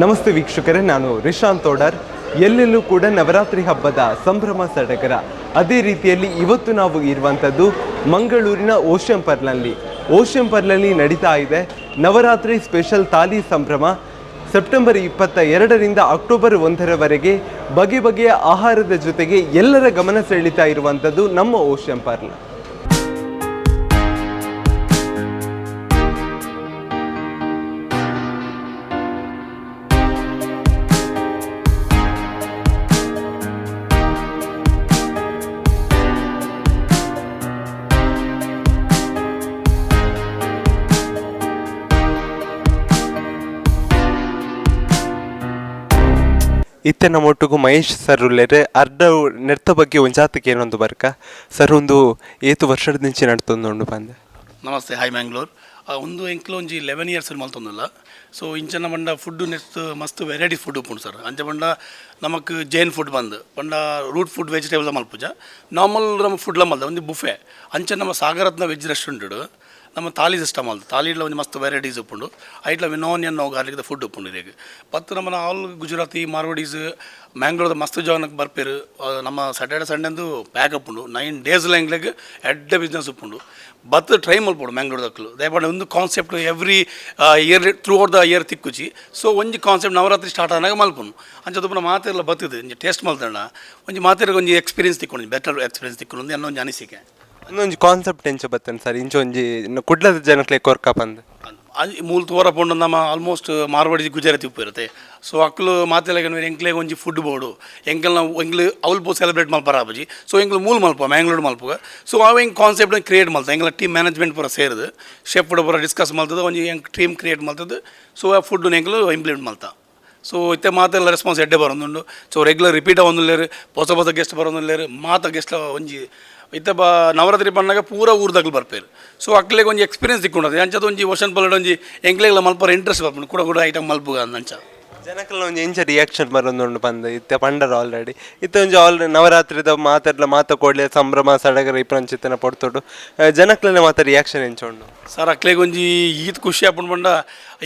ನಮಸ್ತೆ ವೀಕ್ಷಕರೇ, ನಾನು ರಿಶಾಂತ್ ತೋಡರ್. ಎಲ್ಲೆಲ್ಲೂ ಕೂಡ ನವರಾತ್ರಿ ಹಬ್ಬದ ಸಂಭ್ರಮ ಸಡಗರ. ಅದೇ ರೀತಿಯಲ್ಲಿ ಇವತ್ತು ನಾವು ಇರುವಂಥದ್ದು ಮಂಗಳೂರಿನ ಓಷಂ ಪರ್ಲಲ್ಲಿ ಓಷಂ ಪರ್ಲಲ್ಲಿ ನಡೀತಾ ಇದೆ ನವರಾತ್ರಿ ಸ್ಪೆಷಲ್ ತಾಲಿ ಸಂಭ್ರಮ. ಸೆಪ್ಟೆಂಬರ್ ಇಪ್ಪತ್ತ ಎರಡರಿಂದ ಅಕ್ಟೋಬರ್ ಒಂದರವರೆಗೆ ಬಗೆ ಬಗೆಯ ಆಹಾರದ ಜೊತೆಗೆ ಎಲ್ಲರ ಗಮನ ಸೆಳೀತಾ ಇರುವಂಥದ್ದು ನಮ್ಮ ಓಷಂ ಪರ್ಲ್ ಇತ್ತೆ ನಮ್ಮ ಒಟ್ಟಿಗೂ ಮಹೇಶ್ ಸರ್ ಉಳ್ಳೇರೆ ಅರ್ಧ ನೆರ್ತ ಬಗ್ಗೆ ಒಂಜಾತಕ್ಕೆ ಏನೊಂದು ಬರ್ಕ? ಸರ್ ಒಂದು ಏತು ವರ್ಷದ ನಿಂಚೆ ನಡ್ತೊಂದು ಬಂದೆ. ನಮಸ್ತೆ, ಹಾಯ್ ಮ್ಯಾಂಗ್ಳೂರ್. ಒಂದು ಎಂಕ್ಲು ಒಂಜಿ ಲೆವೆನ್ ಇಯರ್ಸ್ ಮಲ್ತೊಂದುಲ್ಲ. ಸೊ ಇಂಚನ ಬಂಡ ಫುಡ್ ನೆಕ್ಸ್ಟ್ ಮಸ್ತ್ ವೆರೈಟಿ ಫುಡ್ ಉಪ್ಪುಂಡು ಸರ್. ಅಂಚೆ ಬಂಡ ನಮಕ್ ಜೈನ್ ಫುಡ್ ಬಂದು, ಬಂಡ ರೂಟ್ ಫುಡ್ ವೆಜಿಟೇಬಲ್ ಮಲ್ಪುಜ. ನಾರ್ಮಲ್ ನಮ್ಮ ಫುಡ್ಲ ಮಲ್ದ, ಒಂದು ಬುಫೆ ಅಂಚೆ ನಮ್ಮ ಸಾಗರತ್ನ ವೆಜ್ ರೆಸ್ಟೋರೆಂಟ್ ನಮ್ಮ ತಾಲಿ ಸಿಸ್ಟಮ್ ಅಲ್ದು. ತಾಲಿಡ್ಲ ಒಂದು ಮಸ್ತ್ ವೆರೈಟೀಸ್ ಉಪ್ಪುಂಡು. ಐಟ್ಲ ವಿನೋನಿಯನ್ ನಾವು ಗಾರ್ಲಿಕ್ ಫುಡ್ ಉಪ್ಪುಂಡು ಈಗ ಪತ್ತು ನಮ್ಮ ಆಲ್ ಗುಜರಾತಿ, ಮಾರ್ವಾಡೀಸ್ ಮ್ಯಾಂಗ್ಳೂರ್ದ ಮಸ್ತ್ ಜಾಗಕ್ಕೆ ಬರ್ಪೇರು ನಮ್ಮ ಸ್ಯಾಟರ್ಡೆ ಸಂಡೆಂದು ಪ್ಯಾಕ್ ಉಪ್ಪುಂಡು. ನೈನ್ ಡೇಸ್ ಲ್ಯಾಂಗ್ಲೆಗ್ ಎಡ್ಡ ಬಿಸ್ನೆಸ್ ಉಪ್ಪುಂಡು. ಬತ್ ಟ್ರೈ ಮಲ್ಪೋಡು ಮ್ಯಾಂಗ್ಳೂರ್ದಕ್ಲು ದಯಮಾಡಿ ಒಂದು concept every year throughout the year ತಿಕ್ಕುಚಿ. So ಒಂಜಿ ಕಾನ್ಸೆಪ್ಟ್ ನವರಾತ್ರಿ ಸ್ಟಾರ್ಟ್ ಆದಾಗ ಮಲ್ಪುನು ಅಂಚದೊಬ್ಬನ ಮಾತೆಲ್ಲ ಬತ್ತಿದೆ ಟೇಸ್ಟ್ ಮಲ್ತಣ್ಣ ಒಂಜಿ ಮಾತೆರ್ಗೆ ಒಂಜಿ ಎಕ್ಸ್ಪೀರಿಯನ್ಸ್ ತಿಕ್ಕೊಂಡು ಬೆಟರ್ ಎಕ್ಸ್ಪೀರಿಯನ್ಸ್ ತಿಕ್ಕೊಂಡು ಅನ್ನೋ ಒಂದು ಅನಿಸಿಕೆ. ಇನ್ನೊಂದು ಕಾನ್ಸೆಪ್ಟ್ ಎಂಚ ಬತ್ತನ್ ಸರ್ ಇಂಚ ಒಂಜಿ ಕುಡ್ಲದ ಜನಕ್ಲೆ ಕೊರ್ಕ ಬಂದು. ಅದು ಮೂಲ ತೋರ ಪೋಂಡು ನಮ್ಮ ಆಲ್ಮೋಸ್ಟ್ ಮಾರ್ವಾಡಿ ಗುಜರಾತಿ ಉಪ್ಪು ಇರುತ್ತೆ. ಸೊ ಅಕ್ಲು ಮಾತೆಲ್ಲ ಎಂಕ್ಲೇ ಒಂಜಿ ಫುಡ್ ಬೋರ್ಡು ಎಂಕಲ್ ನಾವು ಎಂಕ್ಲು ಪೋ ಸೆಲೆಬ್ರೇಟ್ ಮಲ್ಪ ಬರಬಜಿ ಸೊ ಎಂಕ್ಲು ಮೂಲ ಮಲ್ಪ ಮ್ಯಾಂಗ್ಳೂರ್ ಮಲ್ಪ ಸೊ ಅವ ಹೆಂಗೆ ಕಾನ್ಸೆಪ್ಟ್ ಕ್ರಿಯೇಟ್ ಮಲ್ತ ಎಂಗ್ಲ ಟೀಮ್ ಮ್ಯಾನೇಜ್ಮೆಂಟ್ ಪೂರ ಸೇರಿದು. ಶೆಫ್ ಪೂರ ಡಿಸ್ಕಸ್ ಮಲ್ತದ, ಒಂಜಿ ಹೆಂಗೆ ಟೀಮ್ ಕ್ರಿಯೇಟ್ ಮಾಡ್ತದೆ ಸೊ ಆ ಫುಡ್ ಎಂಕ್ಲು ಇಂಪ್ಲಿಮೆಂಟ್ ಮಲ್ತ. ಸೊ ಇತ್ತೆ ಮಾತೆಲ್ಲ ರೆಸ್ಪಾನ್ಸ್ ಎಡ್ಡೆ ಬರೋದುಂಡು. ಸೊ ರೆಗ್ಯುಲರ್ ರಿಪೀಟ್ ಒಂದುಲ್ಲೇರು ಹೊಸ ಹೊಸ ಗೆಸ್ಟ್ ಬರೋದುಲ್ಲೇರು, ಮಾತ ಗೆಸ್ಟ್ ಒಂಜಿ ಇತ್ತೆ ಬ ನವರಾತ್ರಿ ಬಂದಾಗ ಪೂರ ಊರ್ದಾಗಲು ಬರ್ಪೇರು. ಸೊ ಅಕ್ಲೆಗೆ ಒಂಜಿ ಎಕ್ಸ್ಪೀರಿಯನ್ಸ್ ತಿಕ್ಕೊಂಡದು ಅಂಚದ ಒಂಜಿ ವರ್ಷನ್ ಪಲ್ಲಡ್ ಒಂಜಿ ಎಂಕ್ಲೆಗ್ಲ ಮಲ್ಪರ ಇಂಟ್ರೆಸ್ಟ್ ಬರ್ಪುಂಡು ಕೂಡ ಕೂಡ ಐಟಮ್ ಮಲ್ಪುಗ ಅಂದಂಚ ಜನಕ್ಕೆಲ್ಲ ಒಂದು ಎಂಚ ರಿಯಾಕ್ಷನ್ ಬರೋದು ಬಂದ, ಇತ್ತೆ ಪಂಡರ ಆಲ್ರೆಡಿ ಇತ್ತೆ ಒಂಜಿ ಆಲ್ರೆಡಿ ನವರಾತ್ರಿದ ಮಾತಾಡ್ಲ ಮಾತ ಕೊಡ್ಲೆ, ಸಂಭ್ರಮ, ಸಡಗರ ಇಪ್ಪಂಚಿತ್ತನ ಪಡ್ತೊಡು. ಜನಕ್ಲೆಲ್ಲ ಮಾತ ರಿಯಾಕ್ಷನ್ ಎಂಚೊಂಡು ಸರ್, ಅಕ್ಲೆಗೆ ಒಂಜಿ ಈತ್ ಖುಷಿ ಆಪುಂಡು ಬಂಡ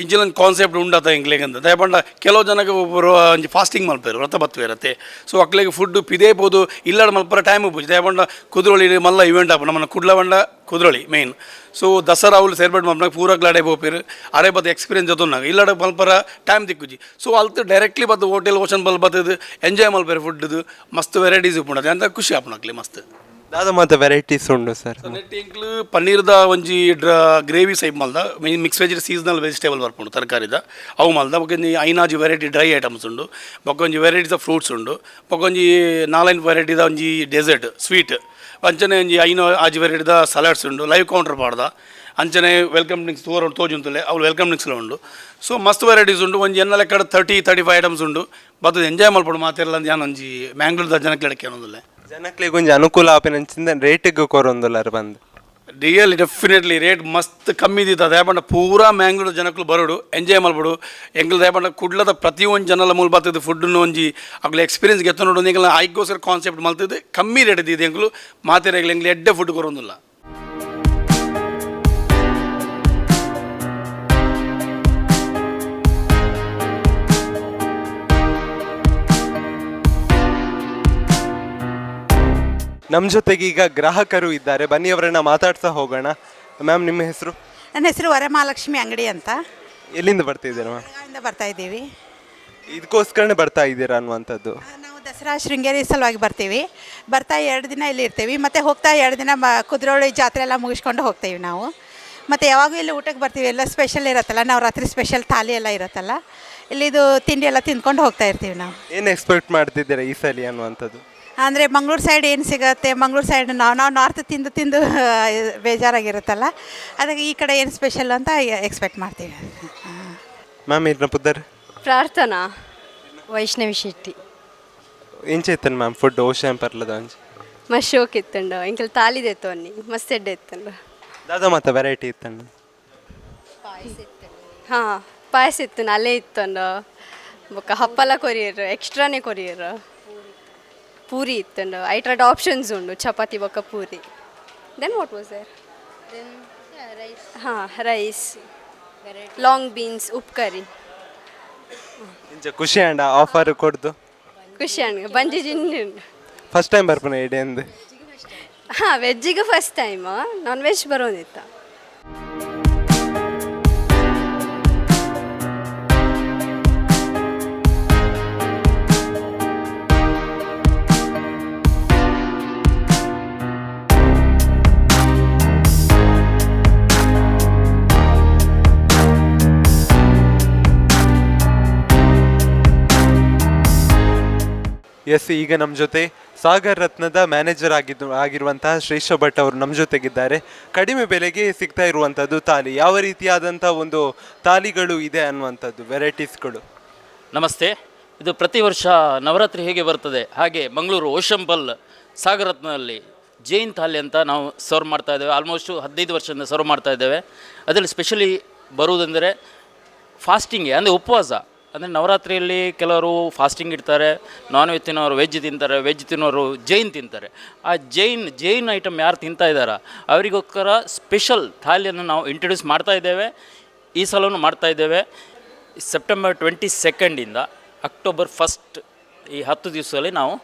ಇಂಜಿಲೊಂದು ಕಾನ್ಸೆಪ್ಟ್ ಉಂಡಾತ ಎಂಕ್ಲೆಗೆ ಅಂತ ದಯಪಂಡ ಕೆಲವು ಜನಕ್ಕೆ ಒಬ್ಬರು ಒಂಜಿ ಫಾಸ್ಟಿಂಗ್ ಮಲ್ಪೇರು ವ್ರತ ಬತ್ತುವೆ ಇರತ್ತೆ. ಸೊ ಅಕ್ಲೆಗೆ ಫುಡ್ ಪಿದೇ ಬೋದು ಇಲ್ಲಾಡ ಮಲ್ಪರ ಟೈಮ್ ಪೂಜೆ ದಯಪಂಡ ಕುದ್ರೋಳಿ ಮಲ್ಲ ಇವೆಂಟ್ ಆಪು ನಮ್ಮನ್ನು ಕುಡ್ಲ ಬಂಡ ಕುದ್ರೋಳಿ ಮೇನ್ ಸೊ ದಸರಾ ಅವ್ಲು ಸೇರ್ಬೆಡ್ ಮಲ್ಪನಾಗ ಪೂರ ಗ್ಲಾಡೆ ಬೋಪೇರು. ಅರೆ ಬದ ಎಕ್ಸ್ಪೀರಿಯನ್ಸ್ ಜೊತೆ ಇಲ್ಲಾಡ ಮಲ್ಪರ ಟೈಮ್ ತಿಕ್ಕುಜಿ ಸೊ ಅಲ್ತು ಡೈರೆಕ್ಟ್ಲಿ ಬದ್ದು ಹೋಟೆಲ್ ಓಷನ್ ಬಲ್ ಬತ್ತದು ಎಂಜಾಯ್ ಮಲ್ಪೇರು ಫುಡ್ದು ಮಸ್ತ್ ವೆರೈಟೀಸ್ ಉಪ್ಪುಂಡದು. ಅಂತ ಖುಷಿ ಆಪುನಕ್ಲಿ ಮಸ್ತ್. ದಾದ ಮಾತ ವೆರೈಟೀಸ್ ಉಂಡು ಸರ್ ನೆಟ್ ಇಂಕ್ಲು ಪನ್ನೀರ್ದ ಒಂಜಿ ಡ್ರ ಗ್ರೇವಿ ಸೈಪ್ ಮಲ್ದ. ಮಿಕ್ಸ್ ವೆಜ್ ಸೀಸನಲ್ ವೆಜಿಟೇಬಲ್ ಬರ್ಪುಂಡು ತರಕಾರಿದ. ಅವು ಮಲ್ದ. ಬೊಕೊಂಜಿ ಐನಾಜಿ ವೆರೈಟಿ ಡ್ರೈ ಐಟಮ್ಸ್ ಉಂಡು. ಬೊಕೊಂಜಿ ವೆರೈಟೀಸ್ ಆಫ್ ಫ್ರೂಟ್ಸ್ ಉಂಡು. ಬೊಕೊಂಜಿ ನಾಲ್ಕು ವೆರೈಟಿದ ಒಂಜಿ ಡೆಸರ್ಟ್ ಸ್ವೀಟ್ ಅಂಚನೆ ಒಂಜಿ ಐನೋ ಆಜಿ ವೆರೈಟಿದ ಸಲಾಡ್ಸ್ ಉಂಡು ಲೈವ್ ಕೌಂಟರ್ ಪಾಡ್ದ. ಅಂಚನೆ ವೆಲ್ಕಮ್ ಡ್ರಿಂಕ್ಸ್ ತೋರ ತೋಜುಂತಲೆ ಅವ್ರು ವೆಲ್ಕಮ್ ಡ್ರಿಂಕ್ಸ್ಲ ಉಂಡು. ಸೊ ಮಸ್ತ್ ವೆರೈಟೀಸ್ ಉಂಡು, ಒಂಜಿ ಎನ್ನ ಲೆಕ್ಕ ತರ್ಟಿ ತರ್ಟಿ ಫೈವ್ ಐಟಮ್ಸ್ ಉಂಡು. ಬತ್ತದ ಎಂಜಾಯ್ ಮಲ್ಪಡು ಮಾತಿರಲ್ಲ ಯಾನ್ ಒಂಜಿ ಮ್ಯಾಂಗ್ಳೂರ್ದ ಜನಕ್ಕೆ ಲೆಕ್ಕ ಅನ್ನೋದಿಲ್ಲ. ಜನಕ್ಲೆ ಒಂಜಿ ಅನುಕೂಲ ಆಪಿನಂಚಿಂದ ರೇಟಿಗೆ ಕೊರೊಂದುಲ್ಲಾರ ಬಂದು. ರಿಯಲಿ ಡೆಫಿನೆಟ್ಲಿ ರೇಟ್ ಮಸ್ತ್ ಕಮ್ಮಿ ಇದ್ದಿತ್ತು ದಯಪಂಡ ಪೂರಾ ಮ್ಯಾಂಗ್ಳೂರು ಜನಕ್ಕೂ ಬರೋಡು ಎಂಜಾಯ್ ಮಾಡ್ಬಿಡು ಎಂಗ್ಲ ದಯಪಂಡ ಕುಡ್ಲದ ಪ್ರತಿಯೊಂದು ಜನಲ ಮೂಲ ಬರ್ತದೆ ಫುಡ್ಡನ್ನು ಒಂಜಿ ಅಗ್ಲ ಎಕ್ಸ್ಪೀರಿಯನ್ಸ್ ಗೆತ್ತ ನೋಡೋದು ಎಂಗ್ಲ ಐಗೋಸ್ಕರ ಕಾನ್ಸೆಪ್ಟ್ ಮಲ್ತಿದ್ದು ಕಮ್ಮಿ ರೇಟ್ ಇದ್ದಿದ್ದು ಎಂಗ್ಲು ಮಾತೆರೆಗ್ಲ ಎಂಗ್ಲ ಎಡ್ಡೆ ಫುಡ್ ಕೊರೊಂದಿಲ್ಲ ನಮ್ಮ ಜೊತೆಗೆ ಈಗ ಗ್ರಾಹಕರು ಇದ್ದಾರೆ. ಬನ್ನಿ ಅವರನ್ನ ಮಾತಾಡ್ತಾ ಹೋಗೋಣ. ಮ್ಯಾಮ್ ನಿಮ್ಮ ಹೆಸರು? ನನ್ನ ಹೆಸರು ವರಮಹಾಲಕ್ಷ್ಮಿ ಅಂಗಡಿ ಅಂತ. ಎಲ್ಲಿಂದ ಬರ್ತಿದ್ದೀರಾ ಮ್ಯಾಮ್ ಬೆಳಗಾವಿಯಿಂದ ಬರ್ತಾ ಇದ್ದೀವಿ. ಇದಕ್ಕೋಸ್ಕರನೇ ಬರ್ತಾ ಇದ್ದೀರಾ ಅನ್ನುವಂಥದ್ದು? ನಾವು ದಸರಾ ಶೃಂಗೇರಿ ಸಲುವಾಗಿ ಬರ್ತೀವಿ. ಬರ್ತಾ ಎರಡು ದಿನ ಇಲ್ಲಿ ಇರ್ತೀವಿ. ಮತ್ತು ಹೋಗ್ತಾ ಎರಡು ದಿನ ಮ ಕುದ್ರೋಳಿ ಜಾತ್ರೆ ಎಲ್ಲ ಮುಗಿಸ್ಕೊಂಡು ಹೋಗ್ತೀವಿ ನಾವು. ಮತ್ತು ಯಾವಾಗೂ ಇಲ್ಲಿ ಊಟಕ್ಕೆ ಬರ್ತೀವಿ. ಎಲ್ಲ ಸ್ಪೆಷಲ್ ಇರುತ್ತಲ್ಲ. ನಾವು ರಾತ್ರಿ ಸ್ಪೆಷಲ್ ಥಾಲಿ ಎಲ್ಲ ಇರುತ್ತಲ್ಲ. ಇಲ್ಲಿದು ತಿಂಡಿ ಎಲ್ಲ ತಿಂದ್ಕೊಂಡು ಹೋಗ್ತಾ ಇರ್ತೀವಿ ನಾವು. ಏನು ಎಕ್ಸ್ಪೆಕ್ಟ್ ಮಾಡ್ತಿದ್ದೀರಾ ಈ ಸಲ ಅನ್ನುವಂಥದ್ದು? ಅಂದರೆ ಮಂಗ್ಳೂರು ಸೈಡ್ ಏನು ಸಿಗುತ್ತೆ? ಮಂಗ್ಳೂರು ಸೈಡ್ ನಾವು ನಾವು ನಾರ್ತ್ ತಿಂದು ತಿಂದು ಬೇಜಾರಾಗಿರುತ್ತಲ್ಲ? ಅದಕ್ಕೆ ಈ ಕಡೆ ಏನು ಸ್ಪೆಷಲ್ ಅಂತ ಎಕ್ಸ್ಪೆಕ್ಟ್ ಮಾಡ್ತೀವಿ. ಮ್ಯಾಮ್ ಇದನ್ನ ಪುದ್ದರ್? ಪ್ರಾರ್ಥನಾ ವೈಷ್ಣವಿ ಶೆಟ್ಟಿ. ಇಂಚೈತನ್ ಮ್ಯಾಮ್ ಫುಡ್ ಓಷನ್ ಪರ್ಲದ ಅಂಚೆ ಮಸ್ತ್ ಶೋಕ್ ಇತ್ತಂಡು. ಇಂಕಲ್ ತಾಲಿದೆ ತೋನಿ ಮಸ್ತ್ ಎಡ್ಡೆ ಇತ್ತಂಡು. ದಾದ ಮಾತ ವೆರೈಟಿ ಇತ್ತಂಡು. ಹಾಂ ಪಾಯಸ ಇತ್ತು ಅಲ್ಲೇ ಇತ್ತಂಡು. ಬೊಕ್ಕ ಹಪ್ಪಲ ಕೊರಿಯರು ಎಕ್ಸ್ಟ್ರಾನೇ ಕೊರಿಯರು. ಪೂರಿ chapati ಐಟ್ರಡ್ ಆಪ್ಷನ್ಸ್ ಉಂಡು ಚಪಾತಿ ಬೊಕ್ಕ puri. Then what was there ಹಾಂ ರೈಸ್ ಲಾಂಗ್ ಬೀನ್ಸ್ ಉಪ್ಪು ಕರಿ ಇಂಚ ಖುಷಿ ಅಂಡ ಆಫರ್ ಕೊಡ್ದು. ಖುಷಿ banji ಬಂಜಿ ಜಿನ್ನಿ ಫಸ್ಟ್ ಟೈಮ್ ಬರ್ಪನೆ ಇಡೆ ಅಂದು. ಹಾಂ ವೆಜ್ಜಿಗೆ ಫಸ್ಟ್ ಟೈಮ್ ನಾನ್ ವೆಜ್ ಬರೋದಿತ್ತ. ಎಸ್ ಈಗ ನಮ್ಮ ಜೊತೆ ಸಾಗರ್ ರತ್ನದ ಮ್ಯಾನೇಜರ್ ಆಗಿದ್ದು, ಆಗಿರುವಂತಹ ಶ್ರೇಷ್ಠ ಭಟ್ ಅವರು ನಮ್ಮ ಜೊತೆಗಿದ್ದಾರೆ. ಕಡಿಮೆ ಬೆಲೆಗೆ ಸಿಗ್ತಾ ಇರುವಂಥದ್ದು ತಾಲಿ. ಯಾವ ರೀತಿಯಾದಂಥ ಒಂದು ತಾಲಿಗಳು ಇದೆ ಅನ್ನುವಂಥದ್ದು, ವೆರೈಟೀಸ್ಗಳು? ನಮಸ್ತೆ. ಇದು ಪ್ರತಿ ವರ್ಷ ನವರಾತ್ರಿ ಹೇಗೆ ಬರ್ತದೆ? ಹಾಗೆ ಮಂಗಳೂರು ಓಶಂಪಲ್ ರತ್ನದಲ್ಲಿ ಜೈನ್ ತಾಲಿ ಅಂತ ನಾವು ಸರ್ವ್ ಮಾಡ್ತಾ ಇದ್ದೇವೆ. ಆಲ್ಮೋಸ್ಟು ಹದಿನೈದು ವರ್ಷದಿಂದ ಸರ್ವ್ ಮಾಡ್ತಾ ಇದ್ದೇವೆ. ಅದರಲ್ಲಿ ಸ್ಪೆಷಲಿ ಬರುವುದೆಂದರೆ ಫಾಸ್ಟಿಂಗ್ಗೆ ಅಂದರೆ ಉಪವಾಸ. ಅಂದರೆ ನವರಾತ್ರಿಯಲ್ಲಿ ಕೆಲವರು ಫಾಸ್ಟಿಂಗ್ ಇಡ್ತಾರೆ ನಾನ್ ವೆಜ್ ತಿನ್ನೋರು ವೆಜ್ ತಿಂತಾರೆ ವೆಜ್ ತಿನ್ನೋರು ಜೈನ್ ತಿಂತಾರೆ. ಆ ಜೈನ್ ಜೈನ್ ಐಟಮ್ ಯಾರು ತಿಂತಾ ಇದ್ದಾರೆ? ಅವರಿಗೋಸ್ಕರ ಸ್ಪೆಷಲ್ ಥಾಲಿಯನ್ನು ನಾವು ಇಂಟ್ರೊಡ್ಯೂಸ್ ಮಾಡ್ತಾ ಇದ್ದೇವೆ. ಈ ಸಲವೂ ಮಾಡ್ತಾ ಇದ್ದೇವೆ. ಸೆಪ್ಟೆಂಬರ್ ಟ್ವೆಂಟಿ ಸೆಕೆಂಡಿಂದ ಅಕ್ಟೋಬರ್ ಫಸ್ಟ್ ಈ ಹತ್ತು ದಿವಸದಲ್ಲಿ ನಾವು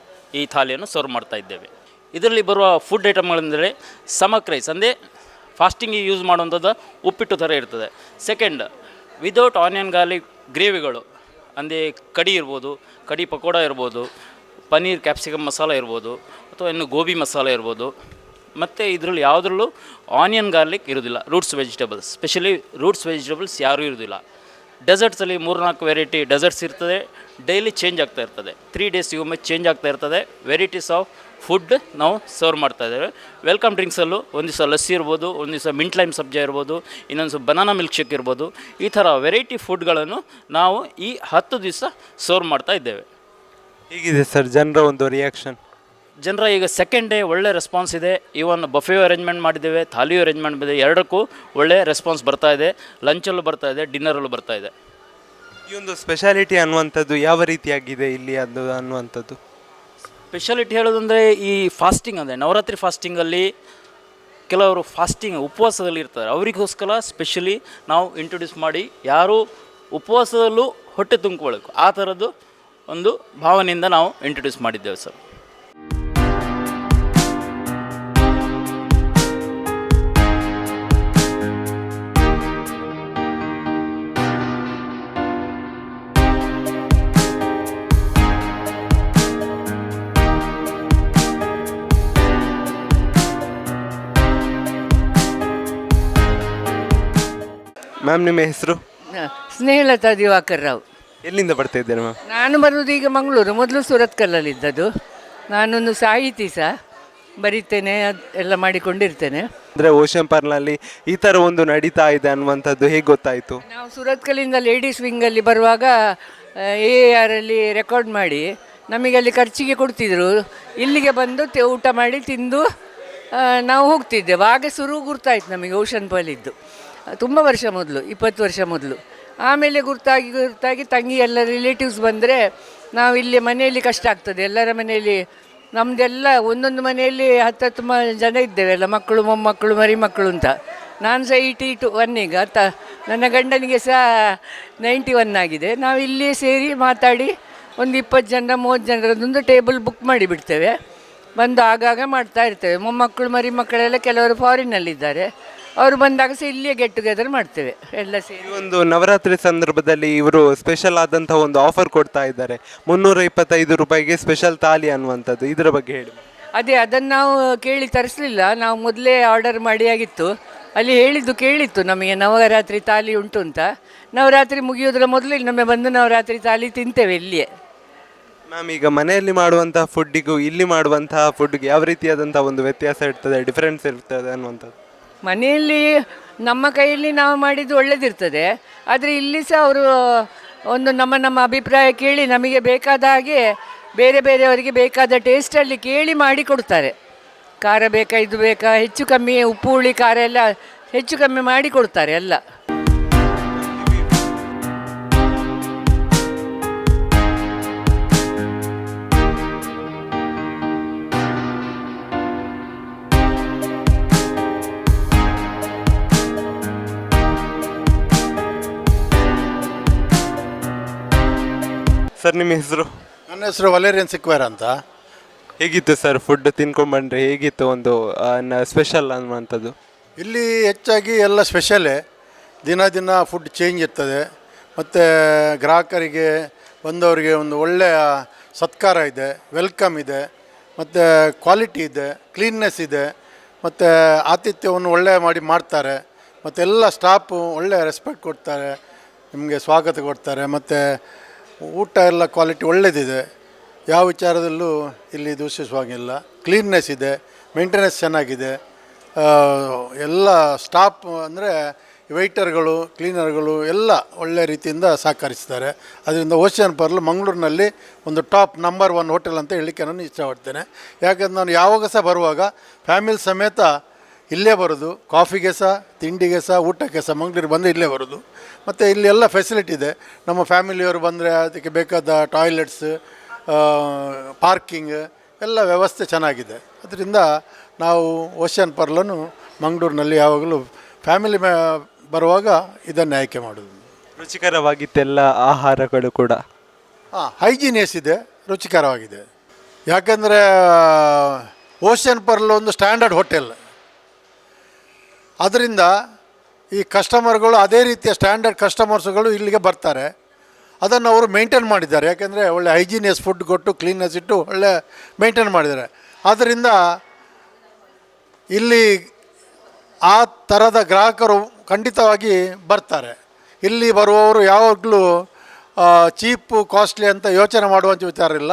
ಈ ಥಾಲಿಯನ್ನು ಸರ್ವ್ ಮಾಡ್ತಾ ಇದ್ದೇವೆ. ಇದರಲ್ಲಿ ಬರುವ ಫುಡ್ ಐಟಮ್ಗಳೆಂದರೆ ಸಮಕ್ ರೈಸ್ ಅಂದರೆ ಫಾಸ್ಟಿಂಗಿಗೆ ಯೂಸ್ ಮಾಡುವಂಥದ್ದು ಉಪ್ಪಿಟ್ಟು ಥರ ಇರ್ತದೆ. ಸೆಕೆಂಡ್ ವಿದೌಟ್ ಆನಿಯನ್ ಗಾರ್ಲಿಕ್ ಗ್ರೇವಿಗಳು ಅಂದರೆ ಕಡಿ ಇರ್ಬೋದು, ಕಡಿ ಪಕೋಡ ಇರ್ಬೋದು, ಪನ್ನೀರ್ ಕ್ಯಾಪ್ಸಿಕಮ್ ಮಸಾಲ ಇರ್ಬೋದು, ಅಥವಾ ಇನ್ನು ಗೋಬಿ ಮಸಾಲ ಇರ್ಬೋದು. ಮತ್ತು ಇದರಲ್ಲಿ ಯಾವುದ್ರಲ್ಲೂ ಆನಿಯನ್ ಗಾರ್ಲಿಕ್ ಇರೋದಿಲ್ಲ roots vegetables specially roots vegetables ಯಾರೂ ಇರೋದಿಲ್ಲ ಡೆಸರ್ಟ್ಸಲ್ಲಿ ಮೂರ್ನಾಲ್ಕು ವೆರೈಟಿ ಡೆಸರ್ಟ್ಸ್ ಇರ್ತದೆ. ಡೈಲಿ ಚೇಂಜ್ ಆಗ್ತಾ ಇರ್ತದೆ. ತ್ರೀ ಡೇಸಿಗೊಮ್ಮೆ ಚೇಂಜ್ ಆಗ್ತಾ ಇರ್ತದೆ. ವೆರೈಟೀಸ್ ಆಫ್ ಫುಡ್ ನಾವು ಸರ್ವ್ ಮಾಡ್ತಾ ಇದ್ದೇವೆ. ವೆಲ್ಕಮ್ ಡ್ರಿಂಕ್ಸಲ್ಲೂ ಒಂದು ದಿವಸ ಲಸ್ಸಿ ಇರ್ಬೋದು, ಒಂದು ದಿವಸ ಮಿಂಟ್ ಲೈಮ್ ಸಬ್ಜಾ ಇರ್ಬೋದು, ಇನ್ನೊಂದು ಸ್ವಲ್ಪ ಬನಾನಾ ಮಿಲ್ಕ್ ಶೇಕ್ ಇರ್ಬೋದು. ಈ ಥರ ವೆರೈಟಿ ಫುಡ್ಗಳನ್ನು ನಾವು ಈ ಹತ್ತು ದಿವಸ ಸರ್ವ್ ಮಾಡ್ತಾ ಇದ್ದೇವೆ. ಹೀಗಿದೆ ಸರ್, ಜನರ ಒಂದು ರಿಯಾಕ್ಷನ್ ಜನರ ಈಗ ಸೆಕೆಂಡ್ ಡೇ ಒಳ್ಳೆ ರೆಸ್ಪಾನ್ಸ್ ಇದೆ. ಈವನ್ ಬಫೆ ಅರೇಂಜ್ಮೆಂಟ್ ಮಾಡಿದ್ದೇವೆ ಥಾಲಿಯು ಅರೇಂಜ್ಮೆಂಟ್ ಇದೆ ಎರಡಕ್ಕೂ ಒಳ್ಳೆ ರೆಸ್ಪಾನ್ಸ್ ಬರ್ತಾ ಇದೆ. ಲಂಚಲ್ಲೂ ಬರ್ತಾ ಇದೆ ಡಿನ್ನರಲ್ಲೂ ಬರ್ತಾ ಇದೆ. ಈ ಒಂದು ಸ್ಪೆಷಾಲಿಟಿ ಅನ್ನುವಂಥದ್ದು ಯಾವ ರೀತಿಯಾಗಿದೆ ಇಲ್ಲಿ ಅದು ಅನ್ನುವಂಥದ್ದು? ಸ್ಪೆಷಾಲಿಟಿ ಹೇಳೋದಂದರೆ ಈ ಫಾಸ್ಟಿಂಗ್ ಅಂದರೆ ನವರಾತ್ರಿ ಫಾಸ್ಟಿಂಗಲ್ಲಿ ಕೆಲವರು ಫಾಸ್ಟಿಂಗ್ ಉಪವಾಸದಲ್ಲಿ ಇರ್ತಾರೆ. ಅವರಿಗೋಸ್ಕರ ಸ್ಪೆಷಲಿ ನಾವು ಇಂಟ್ರೊಡ್ಯೂಸ್ ಮಾಡಿ ಯಾರು ಉಪವಾಸದಲ್ಲೂ ಹೊಟ್ಟೆ ತುಂಬಿಕೊಳ್ಬೇಕು. ಆ ಥರದ್ದು ಒಂದು ಭಾವನೆಯಿಂದ ನಾವು ಇಂಟ್ರೊಡ್ಯೂಸ್ ಮಾಡಿದ್ದೇವೆ ಸರ್. ಮ್ಯಾಮ್ ನಿಮ್ಮ ಹೆಸರು? ಸ್ನೇಹಲತಾ ದಿವಾಕರ್ ರಾವ್. ಎಲ್ಲಿಂದ ಬರ್ತಾ ಇದ್ದೇನೆ ಮ್ಯಾಮ್ ನಾನು ಬರುವುದು ಈಗ ಮಂಗಳೂರು ಮೊದಲು ಸುರತ್ಕಲ್ಲಲ್ಲಿದ್ದದ್ದು. ನಾನೊಂದು ಸಾಹಿತಿ ಸಹ ಬರೀತೇನೆ ಅದ್ ಎಲ್ಲ ಮಾಡಿಕೊಂಡಿರ್ತೇನೆ. ಅಂದರೆ ಓಷನ್ ಪಾರ್ನಲ್ಲಿ ಈ ಥರ ಒಂದು ನಡೀತಾ ಇದೆ ಅನ್ನುವಂಥದ್ದು ಹೇಗೆ ಗೊತ್ತಾಯಿತು? ನಾವು ಸುರತ್ಕಲ್ಲಿಂದ ಲೇಡೀಸ್ ವಿಂಗಲ್ಲಿ ಬರುವಾಗ ಎ ಆರಲ್ಲಿ ರೆಕಾರ್ಡ್ ಮಾಡಿ ನಮಗೆ ಅಲ್ಲಿ ಖರ್ಚಿಗೆ ಕೊಡ್ತಿದ್ರು. ಇಲ್ಲಿಗೆ ಬಂದು ತೆ- ಊಟ ಮಾಡಿ ತಿಂದು ಆ, ನಾವು ಹೋಗ್ತಿದ್ದೆವು. ಆಗ ಸುರು ಗುರ್ತಾಯ್ತು ನಮಗೆ ಓಷನ್ ಪಾಲಿದ್ದು ತುಂಬ ವರ್ಷ ಮೊದಲು, ಇಪ್ಪತ್ತು ವರ್ಷ ಮೊದಲು. ಆಮೇಲೆ ಗುರ್ತಾಗಿ ಗುರ್ತಾಗಿ ತಂಗಿ ಎಲ್ಲ ರಿಲೇಟಿವ್ಸ್ ಬಂದರೆ ನಾವು ಇಲ್ಲಿ ಮನೆಯಲ್ಲಿ ಕಷ್ಟ ಆಗ್ತದೆ. ಎಲ್ಲರ ಮನೆಯಲ್ಲಿ ನಮ್ಮದೆಲ್ಲ ಒಂದೊಂದು ಮನೆಯಲ್ಲಿ ಹತ್ತತ್ತು ಮ, ಜನ ಇದ್ದೇವೆ ಎಲ್ಲ ಮಕ್ಕಳು, ಮೊಮ್ಮಕ್ಕಳು ಮರಿ ಮಕ್ಕಳು ಅಂತ. ನಾನು ಸಹ ಏಯ್ಟಿ ಟು ಒನ್ ಈಗ ತ ನನ್ನ ಗಂಡನಿಗೆ ಸಹ ನೈಂಟಿ ಒನ್ ಆಗಿದೆ. ನಾವು ಇಲ್ಲಿ ಸೇರಿ ಮಾತಾಡಿ ಒಂದು ಇಪ್ಪತ್ತು ಜನ, ಮೂವತ್ತು ಜನರದೊಂದು ಟೇಬಲ್ ಬುಕ್ ಮಾಡಿ ಬಿಡ್ತೇವೆ ಬಂದು ಆಗಾಗ ಮಾಡ್ತಾ ಇರ್ತೇವೆ. ಮೊಮ್ಮಕ್ಕಳು ಮರಿ ಮಕ್ಕಳೆಲ್ಲ ಕೆಲವರು ಫಾರಿನಲ್ಲಿದ್ದಾರೆ ಅವರು ಬಂದಾಗ ಸಹ ಇಲ್ಲಿಯೇ ಗೆಟ್ ಟುಗೆದರ್ ಮಾಡ್ತೇವೆ. ಎಲ್ಲ ಸೇರಿ. ಒಂದು ನವರಾತ್ರಿ ಸಂದರ್ಭದಲ್ಲಿ ಇವರು ಸ್ಪೆಷಲ್ ಆದಂತಹ ಒಂದು ಆಫರ್ ಕೊಡ್ತಾ ಇದ್ದಾರೆ. ಮುನ್ನೂರ ಇಪ್ಪತ್ತೈದು ರೂಪಾಯಿಗೆ ಸ್ಪೆಷಲ್ ತಾಲಿ ಅನ್ನುವಂಥದ್ದು. ಇದರ ಬಗ್ಗೆ ಹೇಳಿ. ಅದೇ ಅದನ್ನು ನಾವು ಕೇಳಿ ತರಿಸಲಿಲ್ಲ. ನಾವು ಮೊದಲೇ ಆರ್ಡರ್ ಮಾಡಿ ಆಗಿತ್ತು. ಅಲ್ಲಿ ಹೇಳಿದ್ದು ಕೇಳಿತ್ತು ನಮಗೆ ನವರಾತ್ರಿ ತಾಲಿ ಉಂಟು ಅಂತ. ನವರಾತ್ರಿ ಮುಗಿಯೋದ್ರ ಮೊದಲು ಇನ್ನೊಮ್ಮೆ ಬಂದು ನವರಾತ್ರಿ ತಾಲಿ ತಿಂತೇವೆ ಇಲ್ಲಿಯೇ. ಮ್ಯಾಮ್ ಈಗ ಮನೆಯಲ್ಲಿ ಮಾಡುವಂತಹ ಫುಡ್ಡಿಗೂ ಇಲ್ಲಿ ಮಾಡುವಂತಹ ಫುಡ್ಗೆ ಯಾವ ರೀತಿಯಾದಂತಹ ಒಂದು ವ್ಯತ್ಯಾಸ ಇರ್ತದೆ ಡಿಫ್ರೆನ್ಸ್ ಇರ್ತದೆ ಅನ್ನುವಂಥದ್ದು? ಮನೆಯಲ್ಲಿ ನಮ್ಮ ಕೈಯಲ್ಲಿ ನಾವು ಮಾಡಿದ್ದು ಒಳ್ಳೇದಿರ್ತದೆ. ಆದರೆ ಇಲ್ಲಿ ಸಹ ಅವರು, ಒಂದು ನಮ್ಮ ನಮ್ಮ ಅಭಿಪ್ರಾಯ ಕೇಳಿ ನಮಗೆ ಬೇಕಾದ ಹಾಗೆ ಬೇರೆ ಬೇರೆಯವರಿಗೆ ಬೇಕಾದ ಟೇಸ್ಟಲ್ಲಿ ಕೇಳಿ ಮಾಡಿ ಕೊಡ್ತಾರೆ ಖಾರ ಬೇಕಾ, ಇದು ಬೇಕಾ, ಹೆಚ್ಚು ಕಮ್ಮಿ ಉಪ್ಪು, ಹುಳಿ, ಖಾರ ಎಲ್ಲ ಹೆಚ್ಚು ಕಮ್ಮಿ ಮಾಡಿ ಕೊಡ್ತಾರೆ ಎಲ್ಲ. ಸರ್ ನಿಮ್ಮ ಹೆಸರು? ನನ್ನ ಹೆಸರು ವಲೇರಿಯನ್ ಸಿಕ್ವೇರ್ ಅಂತ. ಹೇಗಿತ್ತು ಸರ್ ಫುಡ್ ತಿನ್ಕೊಂಡ್ಬಂದ್ರೆ? ಹೇಗಿತ್ತು ಒಂದು ಸ್ಪೆಷಲ್ ಅನ್ನುವಂಥದ್ದು? ಇಲ್ಲಿ ಹೆಚ್ಚಾಗಿ ಎಲ್ಲ ಸ್ಪೆಷಲೇ ದಿನ ದಿನ ಫುಡ್ ಚೇಂಜ್ ಇರ್ತದೆ. ಮತ್ತು ಗ್ರಾಹಕರಿಗೆ ಬಂದವರಿಗೆ ಒಂದು ಒಳ್ಳೆಯ ಸತ್ಕಾರ ಇದೆ ವೆಲ್ಕಮ್ ಇದೆ. ಮತ್ತು ಕ್ವಾಲಿಟಿ ಇದೆ ಕ್ಲೀನ್ನೆಸ್ ಇದೆ. ಮತ್ತು ಆತಿಥ್ಯವನ್ನು ಒಳ್ಳೆ ಮಾಡಿ ಮಾಡ್ತಾರೆ. ಮತ್ತು ಎಲ್ಲ ಸ್ಟಾಫು ಒಳ್ಳೆಯ ರೆಸ್ಪೆಕ್ಟ್ ಕೊಡ್ತಾರೆ. ನಿಮಗೆ ಸ್ವಾಗತ ಕೊಡ್ತಾರೆ. ಮತ್ತು ಊಟ ಎಲ್ಲ ಕ್ವಾಲಿಟಿ ಒಳ್ಳೆಯದಿದೆ ಯಾವ ವಿಚಾರದಲ್ಲೂ ಇಲ್ಲಿ ದೂಷಿಸುವಾಗಿಲ್ಲ. ಕ್ಲೀನ್ನೆಸ್ ಇದೆ ಮೇಂಟೆನೆನ್ಸ್ ಚೆನ್ನಾಗಿದೆ. ಎಲ್ಲ ಸ್ಟಾಫ್ ಅಂದರೆ ವೆಯ್ಟರ್ಗಳು ಕ್ಲೀನರ್ಗಳು ಎಲ್ಲ ಒಳ್ಳೆ ರೀತಿಯಿಂದ ಸಹಕರಿಸ್ತಾರೆ. ಅದರಿಂದ ಓಷನ್ ಪರ್ಲ್ ಮಂಗಳೂರಿನಲ್ಲಿ ಒಂದು ಟಾಪ್ ನಂಬರ್ ಒನ್ ಹೋಟೆಲ್ ಅಂತ ಹೇಳಲಿಕ್ಕೆ ನಾನು ಇಷ್ಟಪಡ್ತೇನೆ. ಯಾಕಂದ್ರೆ ನಾನು ಯಾವಾಗ ಸಹ ಬರುವಾಗ ಫ್ಯಾಮಿಲಿ ಸಮೇತ ಇಲ್ಲೇ ಬರೋದು ಕಾಫಿಗೆ ಸಹ ತಿಂಡಿಗೆ ಸಹ ಊಟಕ್ಕೆ ಸಹ ಮಂಗಳೂರು ಬಂದರೆ ಇಲ್ಲೇ ಬರೋದು. ಮತ್ತು ಇಲ್ಲಿ ಎಲ್ಲ ಫೆಸಿಲಿಟಿ ಇದೆ. ನಮ್ಮ ಫ್ಯಾಮಿಲಿಯವರು ಬಂದರೆ ಅದಕ್ಕೆ ಬೇಕಾದ ಟಾಯ್ಲೆಟ್ಸ್ ಪಾರ್ಕಿಂಗ್ ಎಲ್ಲ ವ್ಯವಸ್ಥೆ ಚೆನ್ನಾಗಿದೆ. ಅದರಿಂದ ನಾವು ಓಷನ್ ಪರ್ಲನ್ನು ಮಂಗಳೂರಿನಲ್ಲಿ ಯಾವಾಗಲೂ ಫ್ಯಾಮಿಲಿ ಮ್ಯಾ ಬರುವಾಗ ಇದನ್ನು ಆಯ್ಕೆ ಮಾಡೋದು. ರುಚಿಕರವಾಗಿತ್ತೆಲ್ಲ ಆಹಾರಗಳು ಕೂಡ? ಹಾಂ ಹೈಜಿನಿಯಸ್ ಇದೆ ರುಚಿಕರವಾಗಿದೆ. ಯಾಕಂದರೆ ಓಷನ್ ಪರ್ಲ್ ಒಂದು ಸ್ಟ್ಯಾಂಡರ್ಡ್ ಹೋಟೆಲ್ ಅದರಿಂದ ಈ ಕಸ್ಟಮರ್ಗಳು ಅದೇ ರೀತಿಯ ಸ್ಟ್ಯಾಂಡರ್ಡ್ ಕಸ್ಟಮರ್ಸ್ಗಳು ಇಲ್ಲಿಗೆ ಬರ್ತಾರೆ. ಅದನ್ನು ಅವರು ಮೇಂಟೈನ್ ಮಾಡಿದ್ದಾರೆ. ಯಾಕೆಂದರೆ ಒಳ್ಳೆ ಹೈಜೀನಿಯಸ್ ಫುಡ್ ಕೊಟ್ಟು ಕ್ಲೀನ್ನೆಸ್ ಇಟ್ಟು ಒಳ್ಳೆ ಮೇಂಟೈನ್ ಮಾಡಿದ್ದಾರೆ. ಆದ್ದರಿಂದ ಇಲ್ಲಿ ಆ ಥರದ ಗ್ರಾಹಕರು ಖಂಡಿತವಾಗಿ ಬರ್ತಾರೆ. ಇಲ್ಲಿ ಬರುವವರು ಯಾವಾಗಲೂ ಚೀಪು ಕಾಸ್ಟ್ಲಿ ಅಂತ ಯೋಚನೆ ಮಾಡುವಂಥ ವಿಚಾರ ಇಲ್ಲ.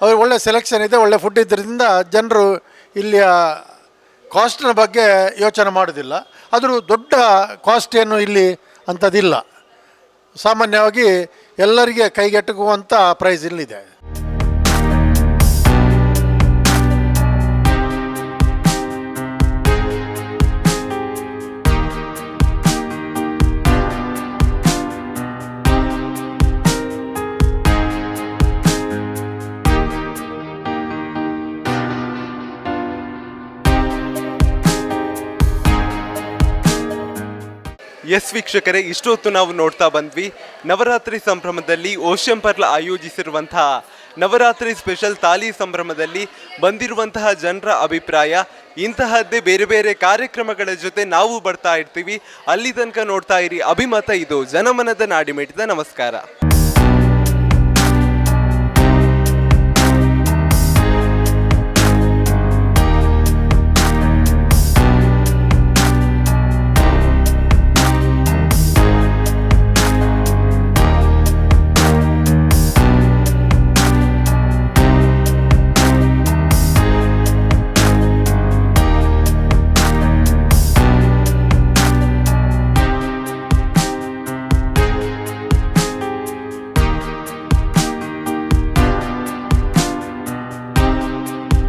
ಅವ್ರಿಗೆ ಒಳ್ಳೆ ಸೆಲೆಕ್ಷನ್ ಇದೆ, ಒಳ್ಳೆ ಫುಡ್ ಇದ್ದರಿಂದ ಜನರು ಇಲ್ಲಿಯ ಕಾಸ್ಟ್ನ ಬಗ್ಗೆ ಯೋಚನೆ ಮಾಡೋದಿಲ್ಲ. ಆದರೂ ದೊಡ್ಡ ಕಾಸ್ಟ್ ಏನು ಇಲ್ಲಿ ಅಂಥದ್ದಿಲ್ಲ ಸಾಮಾನ್ಯವಾಗಿ ಎಲ್ಲರಿಗೆ ಕೈಗೆಟುಕುವಂಥ ಪ್ರೈಸ್ ಇಲ್ಲಿದೆ. ಎಸ್ ವೀಕ್ಷಕರೇ, ಇಷ್ಟೊತ್ತು ನಾವು ನೋಡ್ತಾ ಬಂದ್ವಿ. ನವರಾತ್ರಿ ಸಂಭ್ರಮದಲ್ಲಿ ಓಷನ್ ಪರ್ಲ್ ಆಯೋಜಿಸಿರುವಂತಹ ನವರಾತ್ರಿ ಸ್ಪೆಷಲ್ ತಾಲಿ ಸಂಭ್ರಮದಲ್ಲಿ ಬಂದಿರುವಂತಹ ಜನರ ಅಭಿಪ್ರಾಯ, ಇಂತಹದ್ದೇ ಬೇರೆ ಬೇರೆ ಕಾರ್ಯಕ್ರಮಗಳ ಜೊತೆ ನಾವು ಬರ್ತಾ ಇರ್ತೀವಿ. ಅಲ್ಲಿ ತನಕ ನೋಡ್ತಾ ಇರಿ, ಅಭಿಮತ ಇದು, ಜನಮನದ ನಾಡಿಮಿಡಿದ ನಮಸ್ಕಾರ.